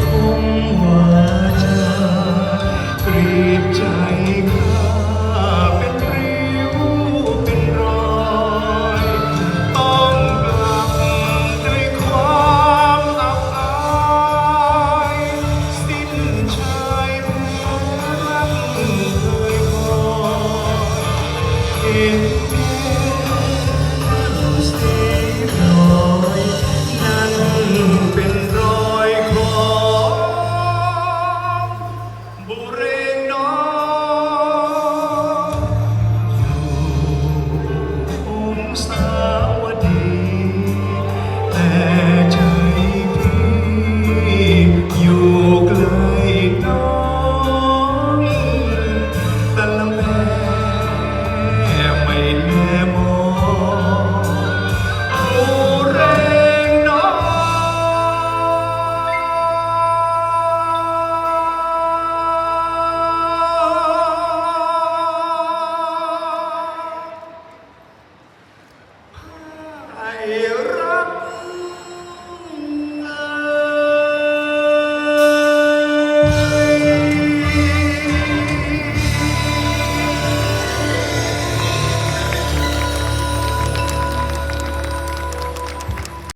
ทุ่ง comes thou a day.